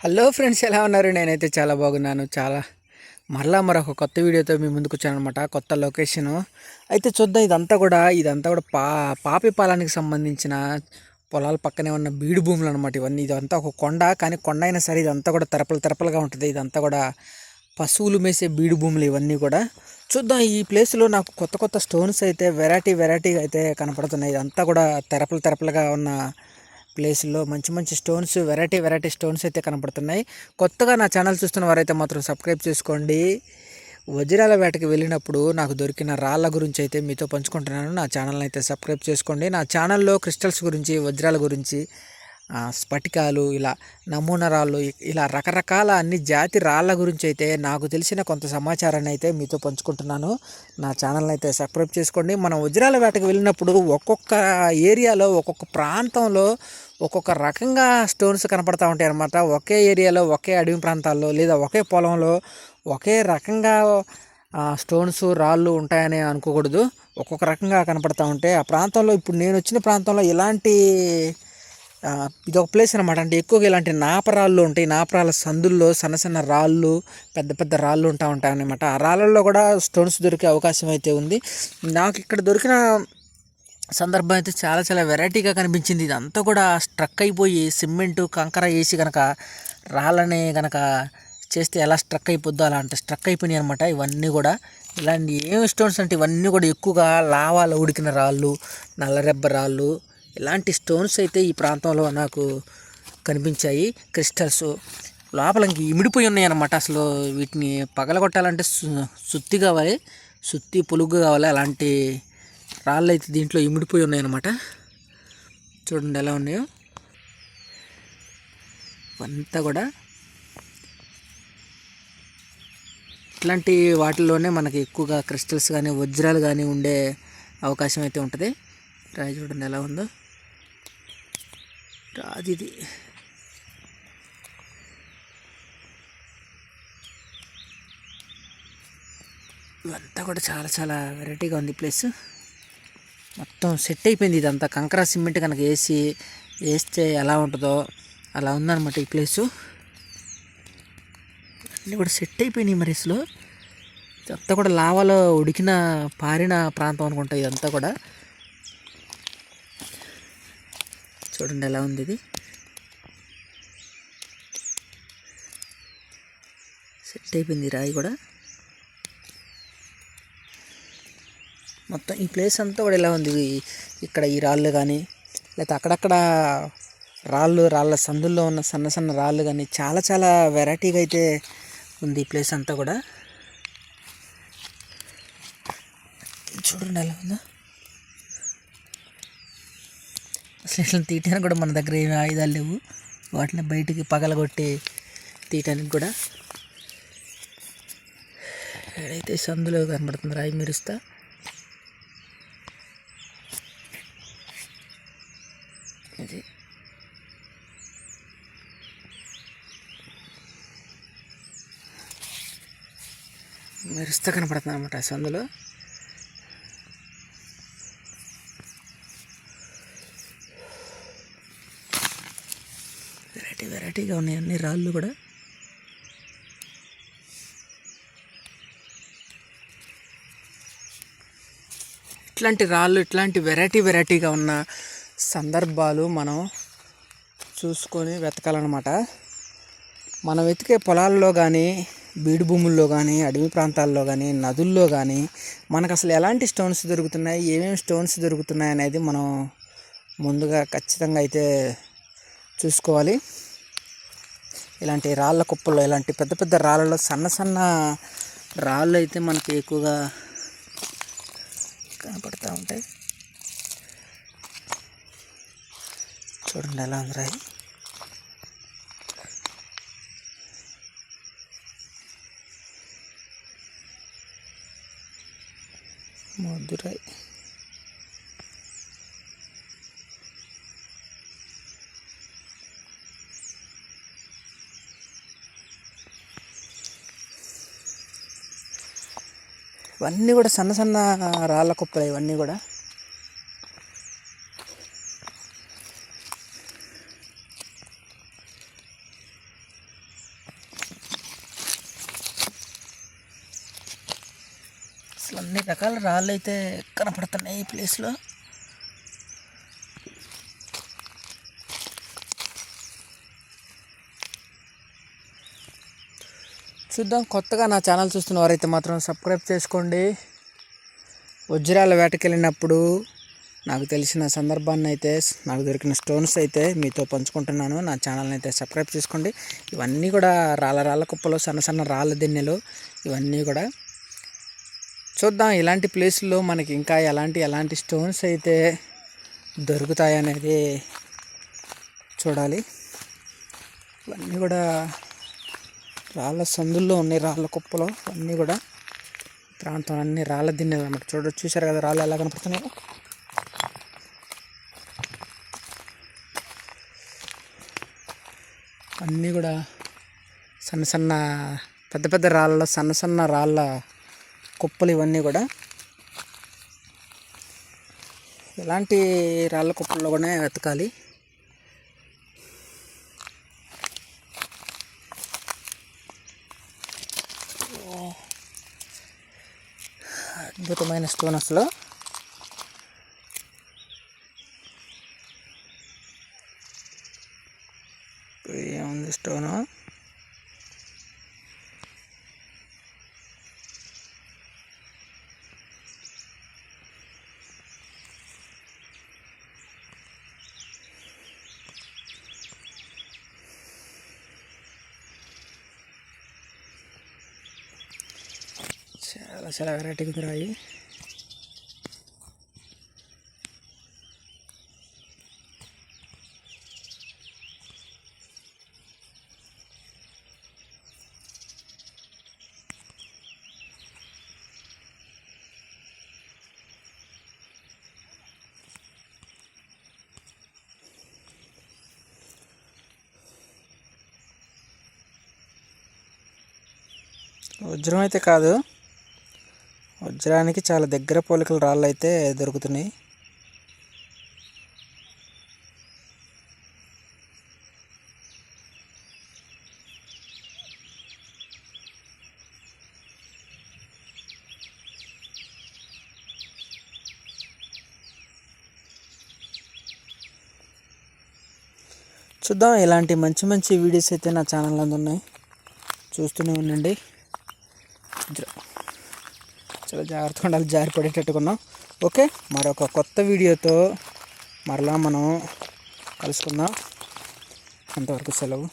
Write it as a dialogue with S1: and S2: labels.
S1: Hello friends ఎలా ఉన్నారు? నేనైతే చాలా బాగున్నాను. చాలా మరలా మరొక కొత్త వీడియోతో మీ ముందుకు వచ్చానమాట కొత్త లొకేషను. అయితే చూద్దాం ఇదంతా కూడా ఇదంతా కూడా పా పాపిపాలానికి సంబంధించిన పొలాల పక్కనే ఉన్న బీడు భూములు అనమాట ఇవన్నీ. ఇదంతా ఒక కొండ కానీ కొండ అయినా సరే ఇదంతా కూడా తెరపలు తెరపలుగా ఉంటుంది. ఇదంతా కూడా పశువులు మేసే బీడు భూములు ఇవన్నీ కూడా. చూద్దాం ఈ ప్లేస్లో నాకు కొత్త కొత్త స్టోన్స్ అయితే వెరైటీ వెరైటీగా అయితే కనపడుతున్నాయి. ఇదంతా కూడా తెరపలు తెరపలుగా ఉన్న ప్లేస్లో మంచి మంచి స్టోన్స్ వెరైటీ వెరైటీ స్టోన్స్ అయితే కనపడుతున్నాయి. కొత్తగా నా ఛానల్ చూస్తున్న వారైతే మాత్రం సబ్స్క్రైబ్ చేసుకోండి. వజ్రాల వేటకి వెళ్ళినప్పుడు నాకు దొరికిన రాళ్ళ గురించి అయితే మీతో పంచుకుంటున్నాను. నా ఛానల్ని అయితే సబ్స్క్రైబ్ చేసుకోండి. నా ఛానల్లో క్రిస్టల్స్ గురించి వజ్రాల గురించి స్ఫటికాలు ఇలా నమూనా రాళ్ళు ఇలా రకరకాల అన్ని జాతి రాళ్ళ గురించి అయితే నాకు తెలిసిన కొంత సమాచారాన్ని అయితే మీతో పంచుకుంటున్నాను. నా ఛానల్ని అయితే సబ్స్క్రైబ్ చేసుకోండి. మనం వజ్రాల వేటకు వెళ్ళినప్పుడు ఒక్కొక్క ఏరియాలో ఒక్కొక్క ప్రాంతంలో ఒక్కొక్క రకంగా స్టోన్స్ కనపడతా ఉంటాయి అనమాట ఒకే ఏరియాలో ఒకే అడవి ప్రాంతాల్లో లేదా ఒకే పొలంలో ఒకే రకంగా స్టోన్స్ రాళ్ళు ఉంటాయని అనుకోకూడదు. ఒక్కొక్క రకంగా కనపడతా ఉంటాయి ఆ ప్రాంతంలో ఇప్పుడు నేను వచ్చిన ప్రాంతంలో ఇలాంటి ఇది ఒక ప్లేస్ అనమాట అంటే ఎక్కువగా ఇలాంటి నాపరాళ్ళు ఉంటాయి. నాపరాల సందుల్లో సన్న సన్న రాళ్ళు పెద్ద పెద్ద రాళ్ళు ఉంటా ఉంటాయి అనమాట ఆ రాళ్ళల్లో కూడా స్టోన్స్ దొరికే అవకాశం అయితే ఉంది. నాకు ఇక్కడ దొరికిన సందర్భం అయితే చాలా చాలా వెరైటీగా కనిపించింది. ఇదంతా కూడా స్ట్రక్ అయిపోయి సిమెంటు కంకర వేసి కనుక రాళ్ళని కనుక చేస్తే ఎలా స్ట్రక్ అయిపోద్దో అలాంటి స్ట్రక్ అయిపోయినాయి అనమాట ఇవన్నీ కూడా ఇలాంటి ఏం స్టోన్స్ అంటే ఇవన్నీ కూడా ఎక్కువగా లావాలో ఉడికిన రాళ్ళు నల్లరెబ్బ రాళ్ళు ఇలాంటి స్టోన్స్ అయితే ఈ ప్రాంతంలో నాకు కనిపించాయి. క్రిస్టల్స్ లోపల ఇంక ఇమిడిపోయి ఉన్నాయి అనమాట అసలు వీటిని పగలగొట్టాలంటే సుత్తి కావాలి సుత్తి పులుగు కావాలి అలాంటి రాళ్ళు అయితే దీంట్లో ఇమిడిపోయి ఉన్నాయన్నమాట. చూడండి ఎలా ఉన్నాయో. ఇవంతా కూడా ఇట్లాంటి వాటిల్లోనే మనకి ఎక్కువగా క్రిస్టల్స్ కానీ వజ్రాలు కానీ ఉండే అవకాశం అయితే ఉంటుంది. రాయి చూడండి ఎలా ఉందో. రాది ఇది. ఇవంతా కూడా చాలా చాలా వెరైటీగా ఉంది ప్లేస్. మొత్తం సెట్ అయిపోయింది ఇదంతా. కంకర సిమెంట్ కనుక వేసి వేస్తే ఎలా ఉంటుందో అలా ఉందన్నమాట ఈ ప్లేసు. అన్నీ కూడా సెట్ అయిపోయినాయి మరి అసలు. ఇదంతా కూడా లావాలో ఉడికిన పారిన ప్రాంతం అనుకుంటా ఇదంతా కూడా. చూడండి ఎలా ఉంది ఇది. సెట్ అయిపోయింది రాయి కూడా. మొత్తం ఈ ప్లేస్ అంతా కూడా ఇలా ఉంది? ఇక్కడ ఈ రాళ్ళు కానీ లేకపోతే అక్కడక్కడ రాళ్ళు రాళ్ళ సందుల్లో ఉన్న సన్న సన్న రాళ్ళు కానీ చాలా చాలా వెరైటీగా అయితే ఉంది ఈ ప్లేస్ అంతా కూడా. చూడండి ఎలా ఉందో. అసలు ఇట్లా తీయటానికి కూడా మన దగ్గర ఏమి ఆయుధాలు లేవు. వాటిని బయటికి పగలగొట్టి తీయటానికి కూడా. ఏడైతే సందులో కనబడుతుంది రాయి మెరుస్తా ఇది మెరుస్తూ కనపడుతుంది అనమాట సందులో వెరైటీ వెరైటీగా ఉన్నాయి అన్ని రాళ్ళు కూడా. ఇట్లాంటి రాళ్ళు ఇట్లాంటి వెరైటీ వెరైటీగా ఉన్న సందర్భాలు మనం చూసుకొని వెతకాలన్నమాట. మనం వెతికే పొలాల్లో కానీ బీడు భూముల్లో కానీ అడవి ప్రాంతాల్లో కానీ నదుల్లో కానీ మనకు అసలు ఎలాంటి స్టోన్స్ దొరుకుతున్నాయి? ఏమేమి స్టోన్స్ దొరుకుతున్నాయి అనేది మనం ముందుగా ఖచ్చితంగా అయితే చూసుకోవాలి. ఇలాంటి రాళ్ళ కుప్పల్లో ఇలాంటి పెద్ద పెద్ద రాళ్ళలో సన్న సన్న రాళ్ళు అయితే మనకి ఎక్కువగా కనపడుతూ ఉంటాయి. చూడండి ఎలా ఉంది మధురై. మధురాయి ఇవన్నీ కూడా సన్న సన్న రాళ్ళ కుప్పలు ఇవన్నీ కూడా. అసలు అన్ని రకాల రాళ్ళు అయితే కనపడుతున్నాయి ఈ ప్లేస్లో. చూద్దాం కొత్తగా నా ఛానల్ చూస్తున్న వారైతే మాత్రం సబ్స్క్రైబ్ చేసుకోండి. వజ్రాల వేటకెళ్ళినప్పుడు నాకు తెలిసిన సందర్భాన్ని అయితే నాకు దొరికిన స్టోన్స్ అయితే మీతో పంచుకుంటున్నాను. నా ఛానల్ని అయితే సబ్స్క్రైబ్ చేసుకోండి. ఇవన్నీ కూడా రాళ్ళ రాళ్ళ కుప్పలు సన్న సన్న రాళ్ళ దిన్నెలు. ఇవన్నీ కూడా చూద్దాం ఇలాంటి ప్లేస్లో మనకి ఇంకా ఎలాంటి ఎలాంటి స్టోన్స్ అయితే దొరుకుతాయనేది చూడాలి. ఇవన్నీ కూడా రాళ్ళ సందుల్లో ఉన్నాయి రాళ్ళ కుప్పలు. అన్నీ కూడా ప్రాంతం అన్ని రాళ్ళ దిన్నెలు అనమాట చూడ చూసారు కదా రాళ్ళు ఎలా కనపడుతున్నాయో? అన్నీ కూడా సన్న సన్న పెద్ద పెద్ద రాళ్ళ సన్న సన్న రాళ్ళ కుప్పలు ఇవన్నీ కూడా. ఇలాంటి రాళ్ళ కుప్పల్లో కూడా వెతకాలి. అద్భుతమైన స్టోన్ అసలు ఏముంది స్టోను చాలా చాలా వెరైటీగా ఉంది రాయి వజ్రం అయితే కాదు. వజ్రానికి చాలా దగ్గర పోలికలు రాళ్ళు అయితే దొరుకుతున్నాయి. చూద్దాం ఇలాంటి మంచి మంచి వీడియోస్ అయితే నా ఛానల్ అందున్నాయి చూస్తూనే ఉండండి. చాలా జాగ్రత్తగా ఉండాలి జారి పడేటట్టుకున్నాం ఓకే మరొక కొత్త వీడియోతో మరలా మనం కలుసుకుందాం. అంతవరకు సెలవు.